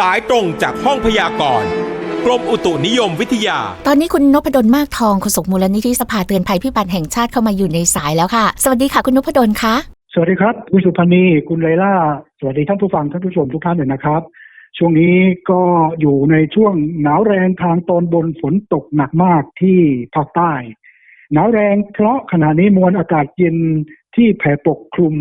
สายตรงจากห้องพยากรณ์กรมอุตุนิยมวิทยา ตอนนี้คุณนพดลมากทองโฆษกมูลนิธิสภาเตือนภัยพิบัติแห่งชาติเข้ามาอยู่ในสายแล้วค่ะ สวัสดีค่ะคุณนพดลคะสวัสดีครับคุณสุพันธ์นีคุณไลล่า สวัสดีท่านผู้ฟังท่านผู้ชมทุกท่านเลยนะครับ ช่วงนี้ก็อยู่ในช่วงหนาวแรงทางตอนบนฝนตกหนักมากที่ภาคใต้ หนาวแรงเพราะขณะนี้มวลอากาศเย็นที่แผ่ปกคลุม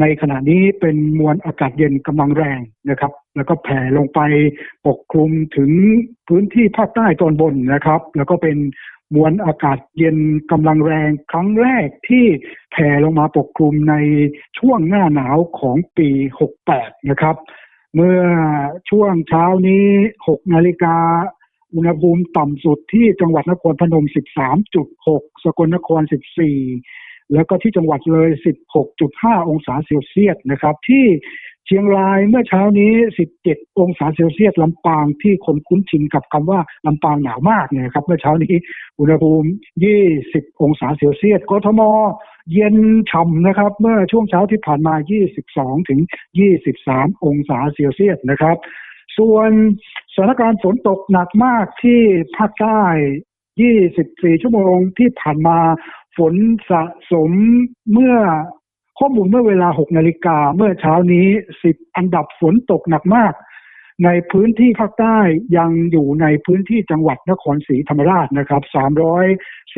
ในขณะนี้เป็นมวลอากาศเย็นกำลังแรงนะครับ แล้วก็แผ่ลงไปปกคลุมถึงพื้นที่ภาคใต้ตอนบนนะครับ แล้วก็เป็นมวลอากาศเย็นกำลังแรงครั้งแรกที่แผ่ลงมาปกคลุมในช่วงหน้าหนาวของปี 68 นะครับ เมื่อช่วงเช้านี้ 6 นาฬิกาอุณหภูมิต่ำสุดที่จังหวัดนครพนม 13.6 สกลนคร 14 แล้วก็ที่จังหวัดเลย 16.5 องศาเซลเซียสนะครับ ที่ เชียงรายเมื่อเช้านี้ 17 องศาเซลเซียสลำปางที่คนคุ้นชินกับคำว่าลำปางหนาวมากเนี่ยครับ เมื่อเช้านี้อุณหภูมิ 20 องศาเซลเซียสกทมเย็นฉ่ำนะครับ เมื่อช่วงเช้าที่ผ่านมา 22 ถึง 23 องศาเซลเซียสนะครับ ส่วนสถานการณ์ฝนตกหนักมากที่ภาคใต้ 24 ชั่วโมงที่ผ่านมาฝนสะสมเมื่อ ข้อมูลเมื่อเวลา 6 นาฬิกาเมื่อเช้านี้ 10 อันดับฝนตกหนักมาก ในพื้นที่ภาคใต้ยังอยู่ในพื้นที่จังหวัดนครศรีธรรมราชนะครับ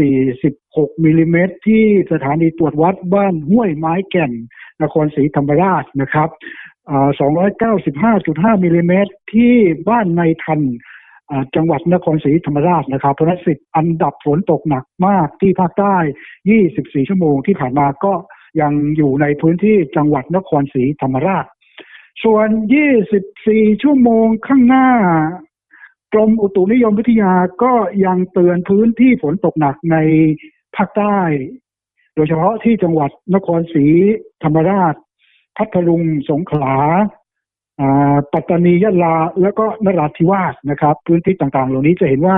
346มิลลิเมตรที่สถานีตรวจวัดบ้านห้วยไม้แก่น นครศรีธรรมราชนะครับอ่า295.5มิลลิเมตรที่บ้านในทันจังหวัดนครศรีธรรมราชนะครับเพราะนั้นสิบอันดับฝนตกหนักมากที่ภาคใต้ 24 ชั่วโมงที่ผ่านมาก็ ยังอยู่ในพื้นที่จังหวัดนครศรีธรรมราช ส่วน 24 ชั่วโมงข้างหน้ากรมอุตุนิยมวิทยาก็ยังเตือนพื้นที่ฝนตกหนักในภาคใต้ โดยเฉพาะที่จังหวัดนครศรีธรรมราช พัทลุงสงขลา ปัตตานียะลาแล้วก็นราธิวาสนะครับ พื้นที่ต่างๆ เหล่านี้จะเห็นว่า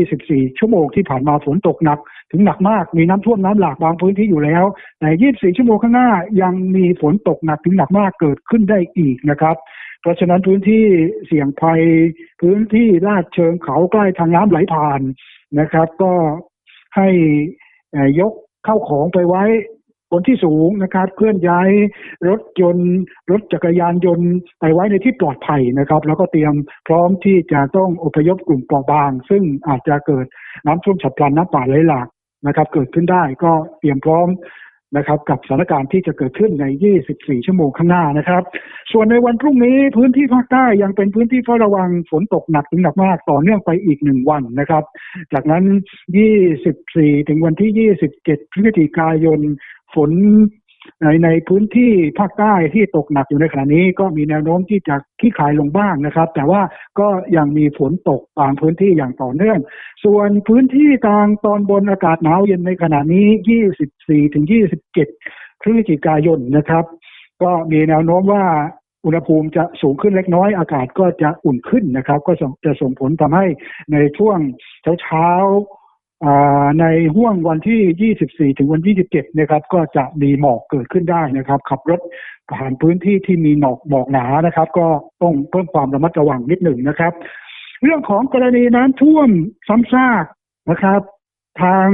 24 ชั่วโมงที่ผ่านมาฝนตกหนัก ถึงหนักมากมีน้ำท่วมน้ำหลากบางพื้นที่อยู่แล้วแต่24 ชั่วโมงข้างหน้ายังมีฝนตกหนักถึงหนักมากเกิดขึ้นได้อีกนะครับ เพราะฉะนั้นพื้นที่เสี่ยงภัย พื้นที่ลาดเชิงเขาใกล้ทางน้ำไหลผ่านนะครับ ก็ให้ยกเข้าของไปไว้ บนที่สูงนะครับเคลื่อนย้ายรถยนต์ รถจักรยานยนต์ไปไว้ในที่ปลอดภัยนะครับ แล้วก็เตรียมพร้อมที่จะต้องอพยพกลุ่มเปราะบาง ซึ่งอาจจะเกิดน้ำท่วมฉับพลันน้ำป่าไหลหลากนะครับ เกิดขึ้นได้ก็เตรียมพร้อม นะครับ กับสถานการณ์ที่จะเกิดขึ้นใน 24 ชั่วโมงข้างหน้านะครับ ส่วนในวันพรุ่งนี้พื้นที่ภาคใต้ยังเป็นพื้นที่เฝ้าระวังฝนตกหนักถึงหนักมากต่อเนื่องไปอีกหนึ่งวันนะครับ จากนั้น 24 ถึงวันที่ 27 พฤศจิกายนฝน ในในพื้นที่ภาคใต้ที่ตกหนักอยู่ในขณะนี้ก็มีแนวโน้มที่จะคลี่คลายลงบ้างนะครับ แต่ว่าก็ยังมีฝนตกบางพื้นที่อย่างต่อเนื่อง ส่วนพื้นที่ทางตอนบนอากาศหนาวเย็นในขณะนี้ 24ถึง27พฤศจิกายนนะครับ ก็มีแนวโน้มว่าอุณหภูมิจะสูงขึ้นเล็กน้อยอากาศก็จะอุ่นขึ้นนะครับ ก็จะส่งผลทำให้ในช่วงเช้าๆอ่า ในห่วงวันที่ 24 ถึงวันที่27นะครับ ก็จะมีหมอกเกิดขึ้นได้นะครับ ขับรถผ่านพื้นที่ที่มีหมอกหมอกหนานะครับ ก็ต้องเพิ่มความระมัดระวังนิดหนึ่งนะครับ เรื่องของกรณีน้ำท่วมซ้ำซากนะครับ ทาง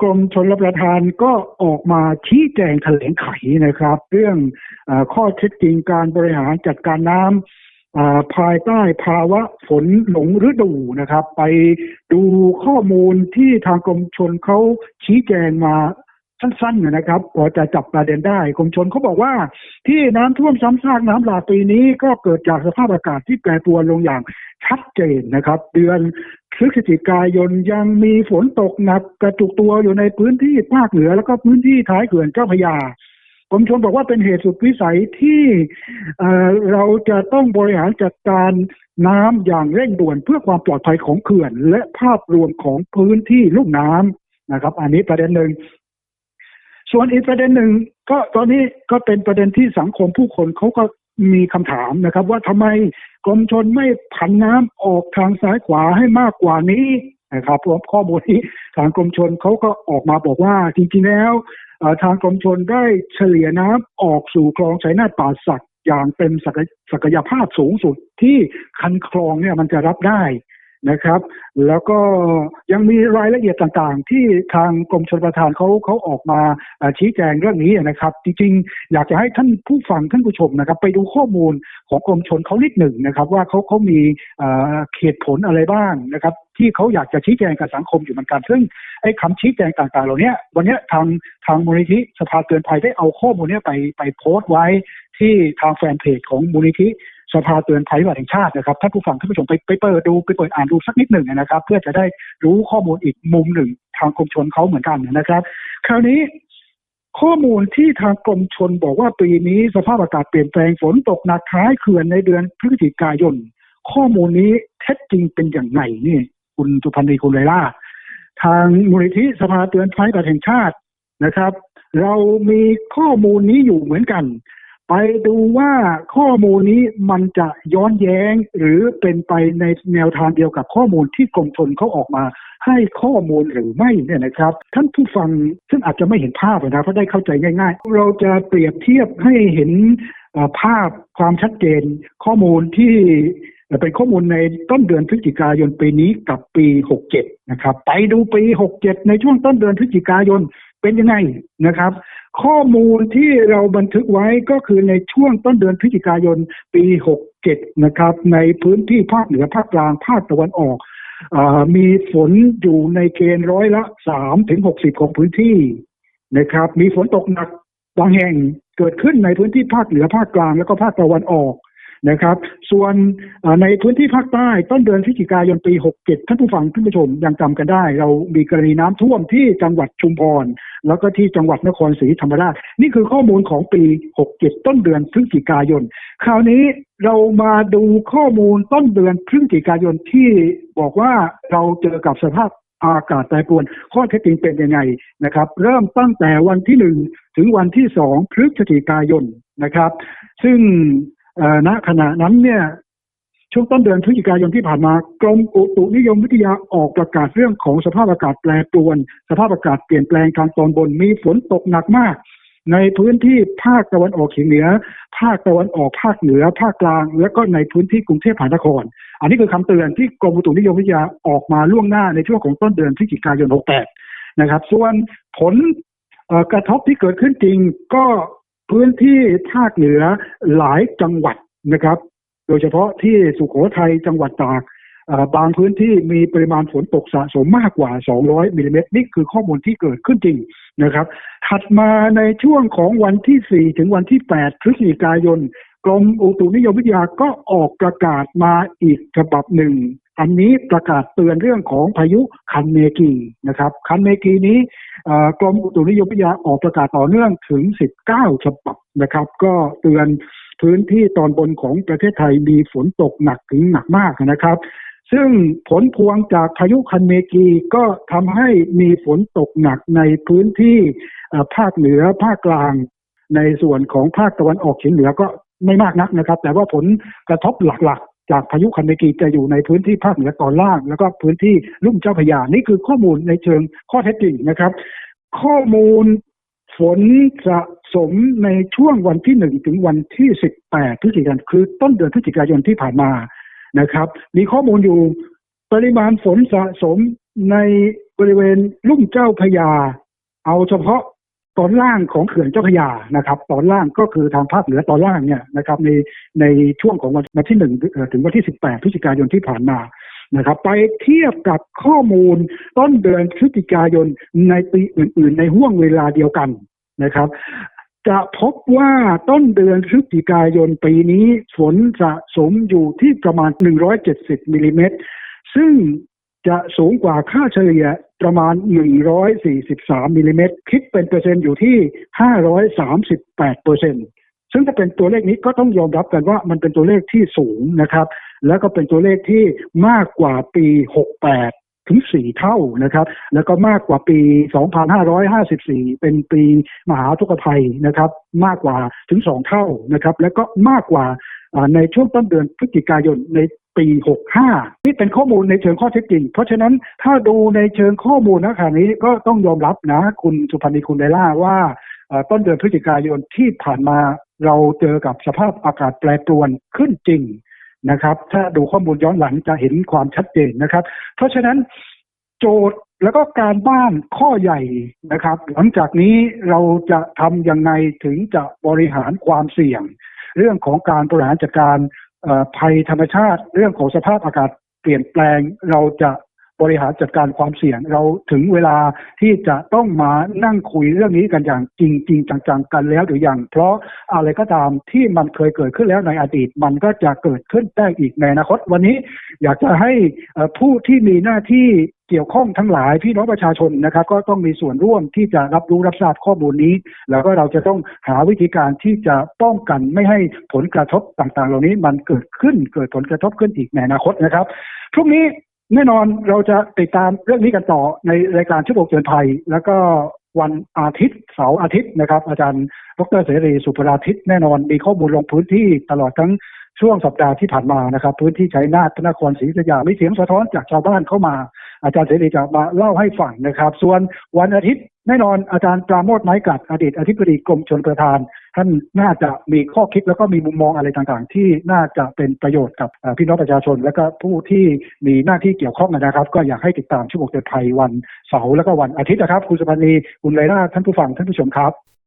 กรมชนรับประทานก็ออกมาชี้แจงแถลงไขนะครับ เรื่องอข้อเท็จจริงการบริหารจัดการน้ำ ภายใต้ภาวะฝนหลงฤดูนะครับ ไปดูข้อมูลที่ทางกรมชนเขาชี้แจงมาสั้นๆนะครับพอจะจับประเด็นได้กรมชนเขาบอกว่า ที่น้ำท่วมซ้ำซากน้ำหลากปีนี้ก็เกิดจากสภาพอากาศที่แปรปรวนลงอย่างชัดเจนนะครับ เดือนพฤศจิกายนยังมีฝนตกหนักกระจุกตัวอยู่ในพื้นที่ภาคเหนือ แล้วก็พื้นที่ท้ายเขื่อนเจ้าพยา กรมชนบอกว่าเป็นเหตุสุดวิสัยที่เราจะต้องบริหารจัดการน้ำอย่างเร่งด่วนเพื่อความปลอดภัยของเขื่อน และภาพรวมของพื้นที่ลุ่มน้ำนะครับ อันนี้ประเด็นหนึ่งส่วนอีกประเด็นหนึ่งก็ตอนนี้ก็เป็นประเด็นที่สังคมผู้คนเขาก็มีคำถามนะครับ ว่าทำไมกรมชนไม่ผันน้ำออกทางซ้ายขวาให้มากกว่านี้นะครับเพราะข้อมูลที่ทางกรมชนเขาก็ออกมาบอกว่าจริงๆแล้ว ทางกรมชนได้เฉลี่ยน้ำออกสู่คลองชัยนาทป่าสักอย่างเป็นศักยภาพสูงสุดที่คันคลองเนี่ยมันจะรับได้นะครับ แล้วก็ยังมีรายละเอียดต่างๆ ที่ทางกรมชลประทานเขาเขาออกมาชี้แจงเรื่องนี้นะครับ จริงๆ อยากจะให้ท่านผู้ฟังท่านผู้ชมนะครับ ไปดูข้อมูลของกรมชนเขานิดหนึ่งนะครับ ว่าเขาเขามีเอ่อเหตุผลอะไรบ้างนะครับ ที่เขาอยากจะชี้แจงกับสังคมอยู่เหมือนกัน ซึ่ง ไอ้คำชี้แจงต่างๆ เหล่านี้วันนี้ทางทางมูลนิธิสภาเตือนภัยได้เอาข้อมูลเนี้ยไปไปโพสต์ไว้ที่ทางแฟนเพจของมูลนิธิสภาเตือนภัยพิบัติแห่งชาตินะครับท่านผู้ฟังท่านผู้ชมไปไปเปิดดูไปเปิดอ่านดูสักนิดหนึ่งนะครับ เพื่อจะได้รู้ข้อมูลอีกมุมหนึ่งทางกรมชนเขาเหมือนกันนะครับ คราวนี้ข้อมูลที่ทางกรมชนบอกว่าปีนี้สภาพอากาศเปลี่ยนแปลงฝนตกหนักท้ายเขื่อนในเดือนพฤศจิกายน ข้อมูลนี้เท็จจริงเป็นอย่างไรนี่ คุณสุพันธ์ดีคุณไลล่า ทางมูลนิธิสภาเตือนภัยประแห่งชาตินะครับ เรามีข้อมูลนี้อยู่เหมือนกัน ไปดูว่าข้อมูลนี้มันจะย้อนแย้งหรือเป็นไปในแนวทางเดียวกับข้อมูลที่กรมชนเขาออกมาให้ข้อมูลหรือไม่เนี่ยนะครับ ท่านผู้ฟังซึ่งอาจจะไม่เห็นภาพนะเพราะได้เข้าใจง่าย ๆ เราจะเปรียบเทียบให้เห็นภาพความชัดเจนข้อมูลที่ เป็นข้อมูลในต้นเดือนพฤศจิกายนปีนี้กับปี 67 นะครับ ไปดูปี 67 ในช่วงต้นเดือนพฤศจิกายนเป็นยังไงนะครับ ข้อมูลที่เราบันทึกไว้ก็คือในช่วงต้นเดือนพฤศจิกายนปี 67 นะครับ ในพื้นที่ภาคเหนือภาคกลางภาคตะวันออกอมีฝนอยู่ในเกณฑ์ร้อยละ 3 ถึง 60 ของพื้นที่นะครับ มีฝนตกหนักบางแห่งเกิดขึ้นในพื้นที่ภาคเหนือภาคกลางแล้วก็ภาคตะวันออก นะครับ ส่วนในพื้นที่ภาคใต้ต้นเดือนพฤศจิกายนปี 67 ท่านผู้ฟังท่านผู้ชมยังจำกันได้ เรามีกรณีน้ำท่วมที่จังหวัดชุมพร แล้วก็ที่จังหวัดนครศรีธรรมราช นี่คือข้อมูลของปี 67 ต้นเดือนพฤศจิกายน คราวนี้เรามาดูข้อมูลต้นเดือนพฤศจิกายนที่บอกว่าเราเจอกับสภาพอากาศแปรปรวน ข้อเท็จจริงเป็นยังไงนะครับ เริ่มตั้งแต่วันที่หนึ่งถึงวันที่สองพฤศจิกายนนะครับ ซึ่ง ณขณะนั้นเนี่ยช่วงต้นเดือนพฤศจิกายนที่ผ่านมากรมอุตุนิยมวิทยาออกประกาศเรื่องของสภาพอากาศแปรปรวน สภาพอากาศเปลี่ยนแปลงทางตอนบนมีฝนตกหนักมาก ในพื้นที่ภาคตะวันออกเฉียงเหนือ ภาคตะวันออกภาคเหนือ ภาคกลาง แล้วก็ในพื้นที่กรุงเทพมหานคร อันนี้คือคำเตือนที่กรมอุตุนิยมวิทยาออกมาล่วงหน้าในช่วงของต้นเดือนพฤศจิกายน 68 นะครับ ส่วนผลกระทบที่เกิดขึ้นจริงก็ พื้นที่ภาคเหนือหลายจังหวัดนะครับ โดยเฉพาะที่สุโขทัยจังหวัดตากบางพื้นที่มีปริมาณฝนตกสะสมมากกว่า 200มิลลิเมตรนี่คือข้อมูลที่เกิดขึ้นจริงนะครับ ถัดมาในช่วงของวันที่ 4 ถึงวันที่ 8 พฤศจิกายน กรมอุตุนิยมวิทยาก็ออกประกาศมาอีกฉบับหนึ่ง อันนี้ประกาศเตือนเรื่องของพายุคันเมกีนะครับ คันเมกีนี้กรมอุตุนิยมวิทยาออกประกาศต่อเนื่องถึง 19 ฉบับนะครับ ก็เตือนพื้นที่ตอนบนของประเทศไทยมีฝนตกหนักถึงหนักมากนะครับ ซึ่งผลพวงจากพายุคันเมกีก็ทำให้มีฝนตกหนักในพื้นที่ภาคเหนือภาคกลางในส่วนของภาคตะวันออกเฉียงเหนือก็ ไม่มากนักนะครับ แต่ว่าผลกระทบหลักๆ จากพายุคันเมกีจะอยู่ในพื้นที่ภาคเหนือตอนล่าง แล้วก็พื้นที่ลุ่มเจ้าพยานี่คือข้อมูลในเชิงข้อเท็จจริงนะครับ ข้อมูลฝนสะสมในช่วงวันที่หนึ่งถึงวันที่สิบแปดพฤศจิกายนคือต้นเดือนพฤศจิกายนที่ผ่านมานะครับ มีข้อมูลอยู่ปริมาณฝนสะสมในบริเวณลุ่มเจ้าพยา เอาเฉพาะ ตอนล่างของเขื่อนเจ้าพระยานะครับ ตอนล่างก็คือทางภาคเหนือตอนล่างเนี่ยนะครับในในช่วงของวันวันที่หนึ่งถึงวันที่สิบแปดพฤศจิกายนที่ผ่านมานะครับ ไปเทียบกับข้อมูลต้นเดือนพฤศจิกายนในปีอื่น ๆ ในห่วงเวลาเดียวกันนะครับ จะพบว่าต้นเดือนพฤศจิกายนปีนี้ฝนสะสมอยู่ที่ประมาณ 170มิลลิเมตรซึ่งจะสูงกว่าค่าเฉลี่ย ประมาณ 143มิลลิเมตรคิดเป็นเปอร์เซ็นต์อยู่ที่ 538เปอร์เซ็นต์ซึ่งถ้าเป็นตัวเลขนี้ก็ต้องยอมรับกันว่ามันเป็นตัวเลขที่สูงนะครับ แล้วก็เป็นตัวเลขที่มากกว่าปี 68 ถึง 4 เท่านะครับ แล้วก็มากกว่าปี 2554 เป็นปีมหาทุกขภัยนะครับ มากกว่าถึง 2 เท่านะครับ แล้วก็มากกว่าในช่วงต้นเดือนพฤศจิกายนใน ปี 65 นี่เป็นข้อมูลในเชิงข้อเท็จจริง เพราะฉะนั้นถ้าดูในเชิงข้อมูลนะขณะนี้ก็ต้องยอมรับนะ คุณสุพันธ์นีคุณไดล่าว่าต้นเดือนพฤศจิกายนที่ผ่านมาเราเจอกับสภาพอากาศแปรปรวนขึ้นจริงนะครับ ถ้าดูข้อมูลย้อนหลังจะเห็นความชัดเจนนะครับ เพราะฉะนั้นโจทย์แล้วก็การบ้านข้อใหญ่นะครับ หลังจากนี้เราจะทำยังไงถึงจะบริหารความเสี่ยง เรื่องของการบริหารจัดการ ภัยธรรมชาติ เรื่องของสภาพอากาศเปลี่ยนแปลงเราจะ บริหารจัดการความเสี่ยง เราถึงเวลาที่จะต้องมานั่งคุยเรื่องนี้กันอย่างจริงจริงจังๆกันแล้วหรือยัง เพราะอะไรก็ตามที่มันเคยเกิดขึ้นแล้วในอดีต มันก็จะเกิดขึ้นได้อีกในอนาคตวันนี้ อยากจะให้ผู้ที่มีหน้าที่เกี่ยวข้องทั้งหลายพี่น้องประชาชนนะครับ ก็ต้องมีส่วนร่วมที่จะรับรู้รับทราบข้อมูลนี้ แล้วก็เราจะต้องหาวิธีการที่จะป้องกันไม่ให้ผลกระทบต่างๆ เหล่านี้มันเกิดขึ้นเกิดผลกระทบขึ้นอีกในอนาคตนะครับพรุ่งนี้ แน่นอนเราจะติดตามเรื่องนี้กันต่อในรายการชั่วโมงเตือนภัย แล้วก็วันอาทิตย์เสาร์อาทิตย์นะครับ อาจารย์ดรเสรีสุภราทิตย์แน่นอนมีข้อมูลลงพื้นที่ตลอดทั้งช่วงสัปดาห์ที่ผ่านมานะครับ พื้นที่ใช้นาทพระนครศรีอยุธยามีเสียงสะท้อนจากชาวบ้านเข้ามา อาจารย์เสรีจะมาเล่าให้ฟังนะครับ ส่วนวันอาทิตย์แน่นอนอาจารย์ปราโมทไม้กัดอดีตอธิบดีกรมชลประทาน ท่านน่าจะมีข้อคิดแล้วก็มีมุมมองอะไรต่างๆ ที่น่าจะเป็นประโยชน์กับพี่น้องประชาชน และก็ผู้ที่มีหน้าที่เกี่ยวข้องนะครับ ก็อยากให้ติดตามชั่วโมงเตือนภัยวันเสาร์แล้วก็วันอาทิตย์นะครับ คุณสุพันธ์นีคุณไรนาท่านผู้ฟังท่านผู้ชมครับ